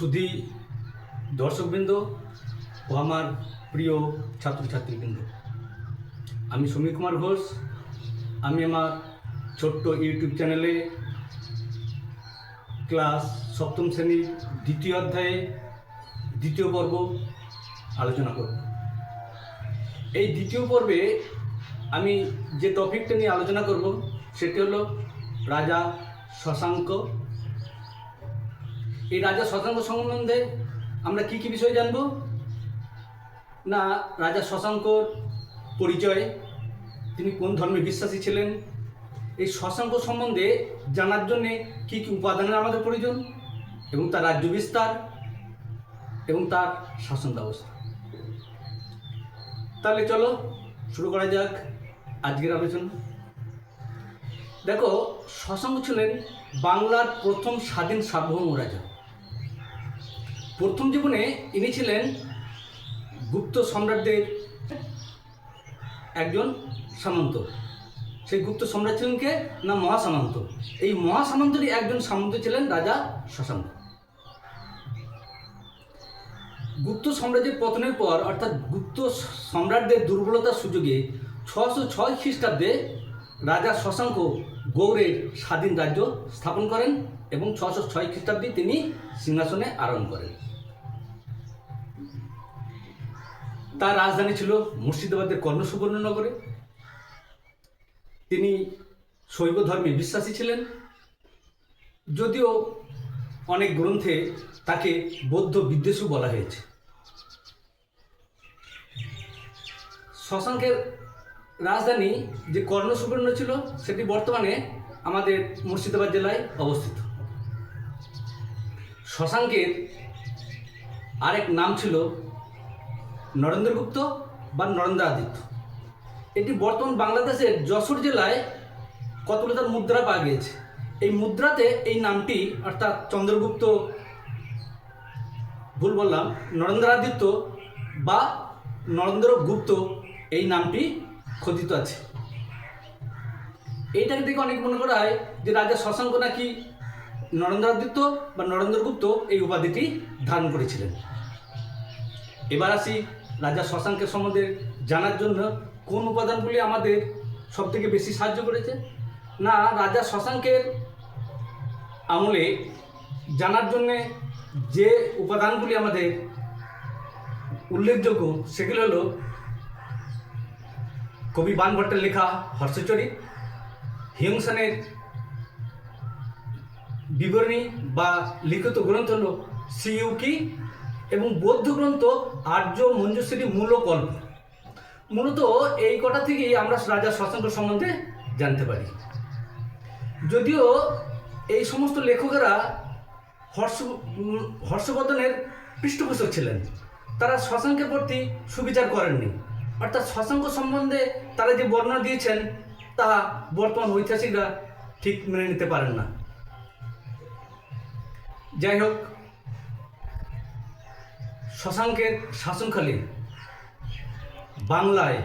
সুধী দর্শকবৃন্দ ও আমার প্রিয় ছাত্রছাত্রীবৃন্দ। আমি সমীর কুমার ঘোষ। আমি আমার ছোট্ট ইউটিউব চ্যানেলে ক্লাস সপ্তম শ্রেণির দ্বিতীয় অধ্যায়ে দ্বিতীয় পর্ব আলোচনা করব। এই দ্বিতীয় পর্বে আমি যে টপিকটা নিয়ে আলোচনা করব, সেটি হলো রাজা শশাঙ্ক এই রাজা শশাঙ্ক সম্বন্ধে আমরা কি কি বিষয় জানব? না, রাজা শশাঙ্কর পরিচয় তিনি কোন ধর্মে বিশ্বাসী ছিলেন? এই শশাঙ্ক সম্বন্ধে জানার জন্যে কি কি উপাদানের আমাদের প্রয়োজন? এবং তার রাজ্য বিস্তার? এবং তার শাসন ব্যবস্থা? তাহলে চলো, শুরু করা যাক আজকের আলোচনা। দেখো, শশাঙ্ক ছিলেন বাংলার প্রথম স্বাধীন সার্বভৌম রাজা। প্রথম জীবনে ইনি ছিলেন গুপ্ত সম্রাটদের একজন সামন্ত। সেই গুপ্ত সম্রাট ছিলেন কে না মহাসামন্ত। এই মহাসামন্তেরই একজন সামন্ত ছিলেন, রাজা শশাঙ্ক। গুপ্ত সাম্রাজ্যের পতনের পর, অর্থাৎ গুপ্ত সম্রাটদের দুর্বলতার সুযোগে ছশো ছয় খ্রিস্টাব্দে রাজা শশাঙ্ক গৌড়ের স্বাধীন রাজ্য স্থাপন করেন এবং ছশো ছয় খ্রিস্টাব্দে তিনি সিংহাসনে আরোহণ করেন। তার রাজধানী ছিল মুর্শিদাবাদের কর্ণসুবর্ণনগরে। তিনি শৈব ধর্মে বিশ্বাসী ছিলেন। যদিও অনেক গ্রন্থে তাকে বৌদ্ধ বিদ্বেষও বলা হয়েছে। শশাঙ্কের রাজধানী যে কর্ণসুবর্ণ ছিল, সেটি বর্তমানে আমাদের মুর্শিদাবাদ জেলায় অবস্থিত। শশাঙ্কের আরেক নাম ছিল নরেন্দ্রগুপ্ত বা নরেন্দ্রাদিত্য এটি বর্তমান বাংলাদেশের যশোর জেলায় কতগুলো তার মুদ্রা পাওয়া গিয়েছে? এই মুদ্রাতে এই নামটি, অর্থাৎ চন্দ্রগুপ্ত, ভুল বললাম নরেন্দ্রাদিত্য বা নরেন্দ্রগুপ্ত এই নামটি খোদিত আছে। এইটাকে দেখে অনেক মনে করা হয় যে রাজা শশাঙ্ক নাকি নরেন্দ্রাদিত্য বা নরেন্দ্রগুপ্ত এই উপাধিটি ধারণ করেছিলেন। এবার আসি রাজা শশাঙ্কের সম্বন্ধে জানার জন্য কোন উপাদানগুলি আমাদের সবথেকে বেশি সাহায্য করেছে? না, রাজা শশাঙ্কের আমলে জানার জন্যে যে উপাদানগুলি আমাদের উল্লেখযোগ্য, সেগুলো হলো কবি বানভট্টের লেখা হর্ষচরিত হিংসনের বিবরণী বা লিখিত গ্রন্থ হল সিইউকি এবং বৌদ্ধ গ্রন্থ আর্য মঞ্জুশ্রী মূল কল্প মূলত এই কটা থেকেই আমরা রাজা শশাঙ্ক সম্বন্ধে জানতে পারি। যদিও এই সমস্ত লেখকেরা হর্ষ, হর্ষবর্ধনের পৃষ্ঠপোষক ছিলেন। তারা শশাঙ্কের প্রতি সুবিচার করেননি। অর্থাৎ শশাঙ্ক সম্বন্ধে তারা যে বর্ণনা দিয়েছেন, তা বর্তমান ঐতিহাসিকরা ঠিক মেনে নিতে পারেন না। যাই হোক শশাঙ্কের শাসনকালে বাংলায়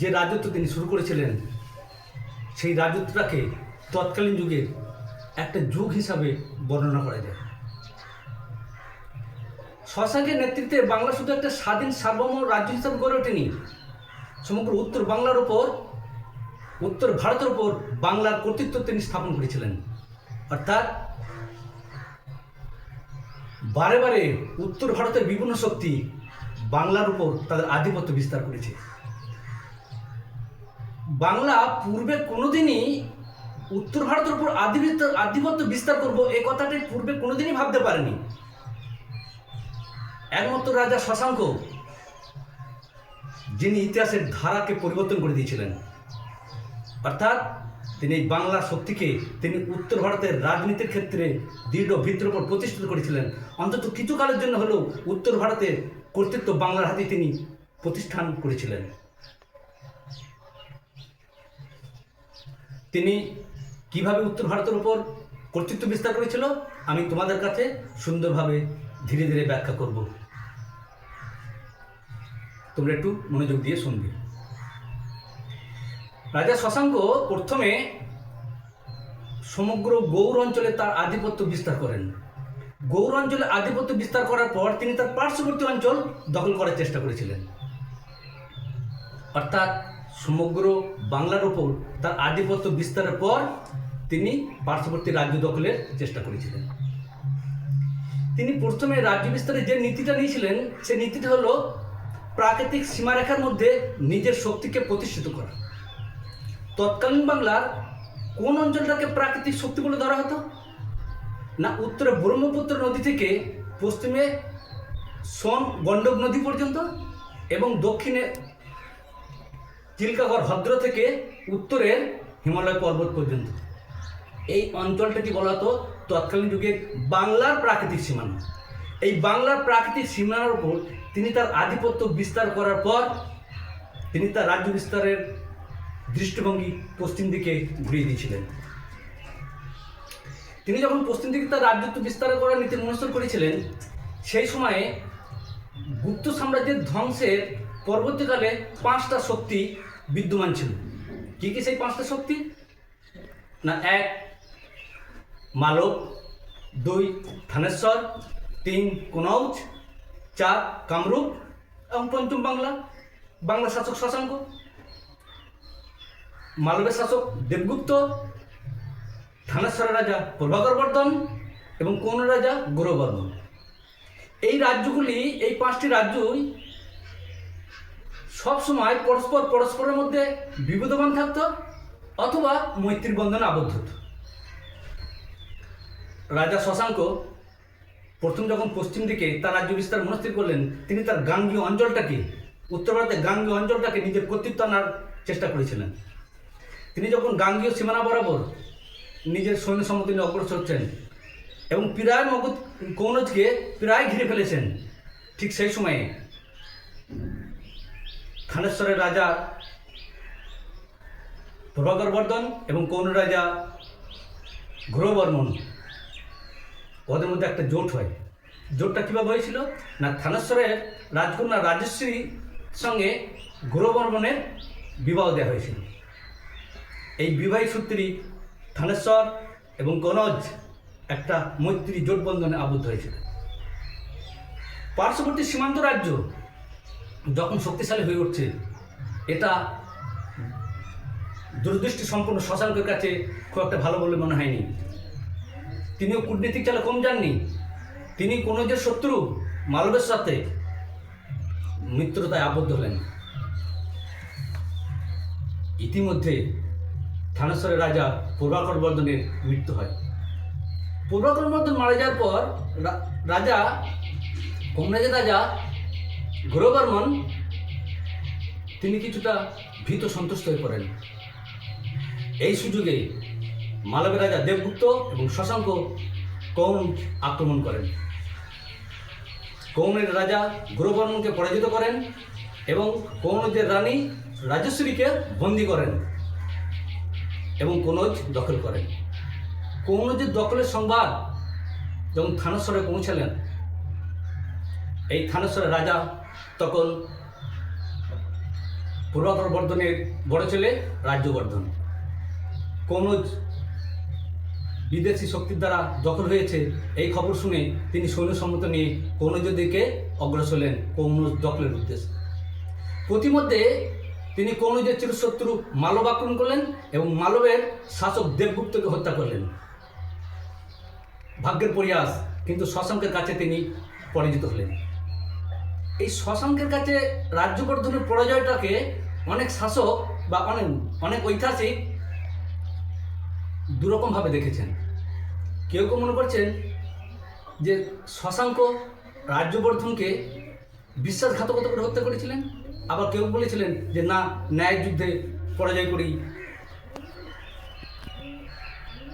যে রাজত্ব তিনি শুরু করেছিলেন, সেই রাজত্বটাকে তৎকালীন যুগের একটা যুগ হিসাবে বর্ণনা করা যায়। শশাঙ্কের নেতৃত্বে বাংলা শুধু একটা স্বাধীন সার্বভৌম রাজ্য হিসাবে গড়ে ওঠেনি, সমগ্র উত্তর বাংলার ওপর উত্তর ভারতের ওপর বাংলার কর্তৃত্ব তিনি স্থাপন করেছিলেন। অর্থাৎ বারে বারে উত্তর ভারতের বিভিন্ন শক্তি বাংলার উপর তাদের আধিপত্য বিস্তার করেছে। বাংলা পূর্বে কোনোদিনই উত্তর ভারতের উপর আধিপত্য আধিপত্য বিস্তার করব এ কথাটি পূর্বে কোনোদিনই ভাবতে পারেনি। একমাত্র রাজা শশাঙ্ক, যিনি ইতিহাসের ধারাকে পরিবর্তন করে দিয়েছিলেন। অর্থাৎ তিনি এই বাংলা শক্তিকে তিনি উত্তর ভারতের রাজনীতির ক্ষেত্রে দৃঢ় ভিত্তির উপর প্রতিষ্ঠিত করেছিলেন। অন্তত কিছু কালের জন্য হলেও উত্তর ভারতের কর্তৃত্ব বাংলার হাতে তিনি প্রতিষ্ঠান করেছিলেন। তিনি কীভাবে উত্তর ভারতের উপর কর্তৃত্ব বিস্তার করেছিল, আমি তোমাদের কাছে সুন্দরভাবে ধীরে ধীরে ব্যাখ্যা করব। তোমরা একটু মনোযোগ দিয়ে শুনবে। রাজা শশাঙ্ক প্রথমে সমগ্র গৌড় অঞ্চলে তার আধিপত্য বিস্তার করেন। গৌর অঞ্চলে আধিপত্য বিস্তার করার পর তিনি তার পার্শ্ববর্তী অঞ্চল দখল করার চেষ্টা করেছিলেন। অর্থাৎ সমগ্র বাংলার ওপর তার আধিপত্য বিস্তারের পর তিনি পার্শ্ববর্তী রাজ্য দখলের চেষ্টা করেছিলেন। তিনি প্রথমে রাজ্য বিস্তারে যে নীতিটা নিয়েছিলেন সে নীতিটা হলো প্রাকৃতিক সীমারেখার মধ্যে নিজের শক্তিকে প্রতিষ্ঠিত করা। তৎকালীন বাংলার কোন অঞ্চলটাকে প্রাকৃতিক শক্তি বলে ধরা হতো? না উত্তরে ব্রহ্মপুত্র নদী থেকে পশ্চিমে সোন গণ্ডক নদী পর্যন্ত এবং দক্ষিণে চিল্কাগড় ভদ্র থেকে উত্তরের হিমালয় পর্বত পর্যন্ত। এই অঞ্চলটাকে বলা হতো তৎকালীন যুগে বাংলার প্রাকৃতিক সীমানা। এই বাংলার প্রাকৃতিক সীমানার উপর তিনি তার আধিপত্য বিস্তার করার পর তিনি তার রাজ্য বিস্তারের দৃষ্টিভঙ্গি পশ্চিম দিকে ঘুরিয়ে দিয়েছিলেন। তিনি যখন পশ্চিম দিকে তার রাজ্যত্ব বিস্তার করার নীতি অনুসরণ করেছিলেন, সেই সময়ে গুপ্ত সাম্রাজ্যের ধ্বংসের পরবর্তীকালে পাঁচটা শক্তি বিদ্যমান ছিল। কি কি সেই পাঁচটা শক্তি? না, এক, মালব, দুই থানেশ্বর তিন, কনৌজ, চার, কামরূপ এবং পঞ্চম বাংলা বাংলা শাসক শশাঙ্ক। মালবের শাসক দেবগুপ্ত থানেশ্বরের রাজা প্রভাকর বর্ধন এবং কোন রাজা গৌরবর্ধন এই রাজ্যগুলি, এই পাঁচটি রাজ্যই সবসময় পরস্পর পরস্পরের মধ্যে বিবদমান থাকত অথবা মৈত্রী বন্ধনে আবদ্ধ হতো। রাজা শশাঙ্ক প্রথম যখন পশ্চিম দিকে তার রাজ্য বিস্তার মনস্থির করলেন, তিনি তার গাঙ্গীয় অঞ্চলটাকে, উত্তর ভারতের গাঙ্গীয় অঞ্চলটাকে নিজের কর্তৃত্ব আনার চেষ্টা করেছিলেন। তিনি যখন গাঙ্গীয় সীমানা বরাবর নিজের সৈন্য সম্মতি অগ্রসর হচ্ছেন এবং প্রায় মগধ কৌনজকে প্রায় ঘিরে ফেলেছেন, ঠিক সেই সময়ে থানেশ্বরের রাজা প্রভাকর বর্ধন এবং কৌন রাজা ঘোরবর্মন, ওদের মধ্যে একটা জোট হয়। জোটটা কীভাবে হয়েছিল? না, থানেশ্বরের রাজকন্যা রাজশ্রীর সঙ্গে ঘোরবর্মনের বিবাহ দেওয়া হয়েছিল। এই বিবাহী সূত্রেই থানেশ্বর এবং কনজ একটা মৈত্রী জোটবন্ধনে আবদ্ধ হয়েছিল। পার্শ্ববর্তী সীমান্ত রাজ্য যখন শক্তিশালী হয়ে উঠছে, এটা দূরদৃষ্টি সম্পন্ন শশাঙ্কের কাছে খুব একটা ভালো বলে মনে হয়নি। তিনিও কূটনীতিক চালে কম যাননি। তিনি কোনো যে শত্রু মালবের সাথে মিত্রতায় আবদ্ধ হলেন। ইতিমধ্যে থানেশ্বরের রাজা পূর্বাকর বর্ধনের মৃত্যু হয়। পূর্বাকর বর্ধন মারা যাওয়ার পর রাজা, কমরাজের রাজা গৌরবর্মন, তিনি কিছুটা ভীত সন্তুষ্ট হয়ে পড়েন। এই সুযোগে মালবের রাজা দেবগুপ্ত এবং শশাঙ্ক কৌন আক্রমণ করেন। কৌনের রাজা গুরুবর্মনকে পরাজিত করেন এবং কৌনজের রানী রাজেশ্বরীকে বন্দী করেন। এবং কনজ দখল করেন। কৌনজের দখলের সংবাদ যখন থানেশ্বরে পৌঁছালেন, এই থানেশ্বরের রাজা তখন পূর্বাকর বর্ধনের বড় ছেলে রাজ্যবর্ধন। কৌনজ বিদেশি শক্তির দ্বারা দখল হয়েছে, এই খবর শুনে তিনি সৈন্য সম্মত নিয়ে কৌনজের দিকে অগ্রসর হলেন, কৌনজ দখলের উদ্দেশ্যে। প্রতিমধ্যে তিনি কৌনজের চিরশত্রু মালব আক্রমণ করলেন এবং মালবের শাসক দেবগুপ্তকে হত্যা করলেন। ভাগ্যের পরিয়াস কিন্তু শশাঙ্কের কাছে তিনি পরাজিত হলেন। এই শশাঙ্কের কাছে রাজ্যবর্ধনের পরাজয়টাকে অনেক শাসক বা অনেক অনেক ঐতিহাসিক দুরকমভাবে দেখেছেন। কেউ কেউ মনে করছেন যে শশাঙ্ক রাজ্যবর্ধনকে বিশ্বাসঘাতকতা করে হত্যা করেছিলেন? আবার কেউ বলেছিলেন যে না, ন্যায় যুদ্ধে পরাজয় করেই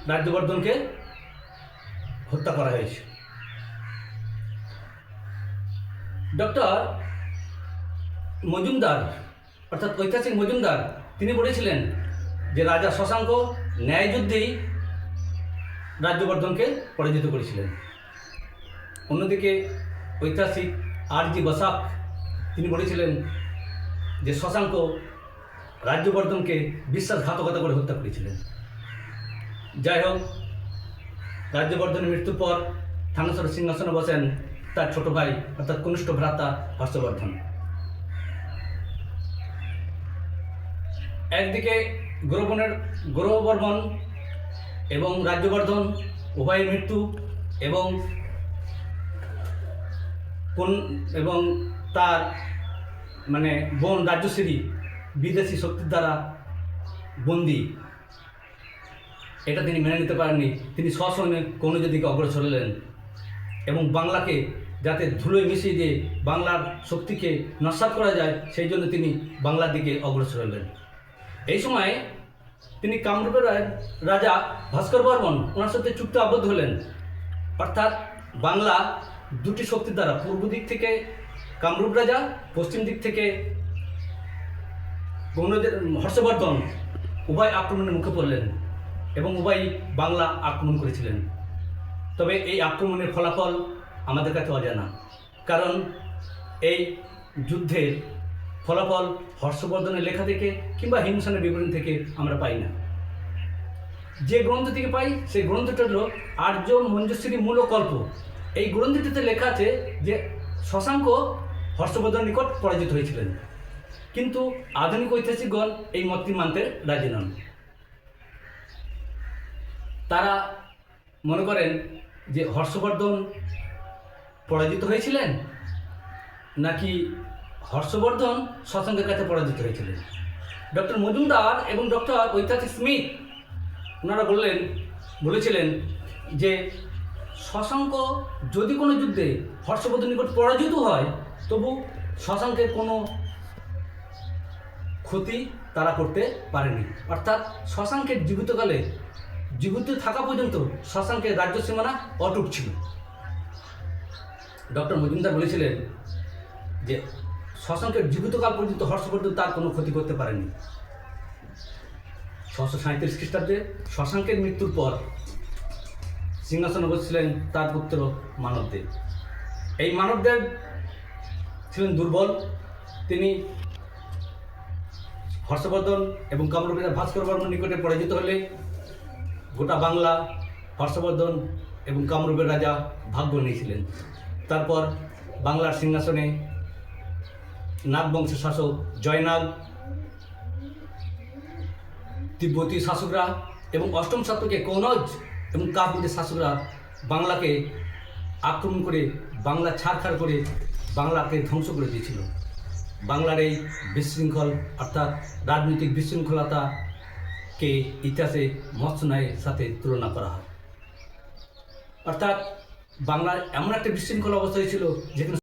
রাজ্যবর্ধনকে হত্যা করা হয়েছে। ডক্টর মজুমদার, অর্থাৎ ঐতিহাসিক মজুমদার, তিনি বলেছিলেন যে রাজা শশাঙ্ক ন্যায় যুদ্ধেই রাজ্যবর্ধনকে পরাজিত করেছিলেন। অন্যদিকে ঐতিহাসিক আর জি বসাক, তিনি বলেছিলেন যে শশাঙ্ক রাজ্যবর্ধনকে বিশ্বাসঘাতকতা করে হত্যা করেছিলেন। যাই হোক, রাজ্যবর্ধনের মৃত্যুর পর থানেশ্বর সিংহাসনে বসেন তার ছোট ভাই, অর্থাৎ কনিষ্ঠ ভ্রাতা হর্ষবর্ধন। একদিকে গৌরবনের গৌরববর্মন এবং রাজ্যবর্ধন উভয়ের মৃত্যু এবং কোন এবং তার মানে বোন রাজ্যশ্রী বিদেশি শক্তির দ্বারা বন্দি। এটা তিনি মেনে নিতে পারেননি। তিনি সসৈন্যে কোনো দিকে অগ্রসর হলেন এবং বাংলাকে যাতে ধুলোয় মিশিয়ে দিয়ে বাংলার শক্তিকে নস্বাত করা যায়, সেই জন্য তিনি বাংলার দিকে অগ্রসর হলেন। এই সময় তিনি কামরূপের রাজা ভাস্কর বর্মন ওনার সাথে চুক্তি আবদ্ধ হলেন। অর্থাৎ বাংলা দুটি শক্তির দ্বারা পূর্ব দিক থেকে কামরূপ রাজা, পশ্চিম দিক থেকে গৌণদের হর্ষবর্ধন উভয় আক্রমণের মুখে পড়লেন এবং উভয় বাংলা আক্রমণ করেছিলেন। তবে এই আক্রমণের ফলাফল আমাদের কাছে অজানা। কারণ এই যুদ্ধের ফলাফল হর্ষবর্ধনের লেখা থেকে কিংবা হিমসানের বিবরণ থেকে আমরা পাই না। যে গ্রন্থ থেকে পাই, সেই গ্রন্থটা হলো আর্য মঞ্জুশ্রী মূল কল্প এই গ্রন্থটিতে লেখা আছে যে শশাঙ্ক হর্ষবর্ধনের নিকট পরাজিত হয়েছিলেন। কিন্তু আধুনিক ঐতিহাসিকগণ এই মতটি মানতে রাজি নন। তারা মনে করেন যে হর্ষবর্ধন পরাজিত হয়েছিলেন, নাকি হর্ষবর্ধন শশাঙ্কের কাছে পরাজিত হয়েছিলেন? ডক্টর মজুমদার এবং ডক্টর ঐতিহাসিক স্মিথ ওনারা বললেন, বলেছিলেন যে শশাঙ্ক যদি কোনো যুদ্ধে হর্ষবর্ধন নিকট পরাজিত হয় তবু শশাঙ্কের কোনো ক্ষতি তারা করতে পারেনি। অর্থাৎ শশাঙ্কের জীবিতকালে, জীবিত থাকা পর্যন্ত শশাঙ্কের রাজ্য সীমানা অটুট ছিল। ডক্টর মজুমদার বলেছিলেন যে শশাঙ্কের জীবিতকাল পর্যন্ত হর্ষবর্ধন তার কোনো ক্ষতি করতে পারেনি। ছশো সাঁত্রিশ খ্রিস্টাব্দে শশাঙ্কের মৃত্যুর পর সিংহাসনে বসছিলেন তার পুত্র মানবদেব। এই মানবদেব ছিলেন দুর্বল। তিনি হর্ষবর্ধন এবং কামরূপের ভাস্কর বর্মন নিকটে পরাজিত হলে গোটা বাংলা হর্ষবর্ধন এবং কামরূপের রাজা ভাগ্য নিয়েছিলেন। তারপর বাংলার সিংহাসনে নাগ বংশের শাসক জয়নাগ তিব্বতী শাসকরা এবং অষ্টম শতকে কনৌজ এবং কাবুলের শাসকরা বাংলাকে আক্রমণ করে বাংলা ছাড়খাড় করে বাংলাকে ধ্বংস করে দিয়েছিল। বাংলার এই বিশৃঙ্খল অর্থাৎ রাজনৈতিক বিশৃঙ্খলতাকে ইতিহাসে মৎস্যনায়ের সাথে তুলনা করা হয়। অর্থাৎ বাংলার এমন একটা বিশৃঙ্খল অবস্থা হয়েছিল যেখানে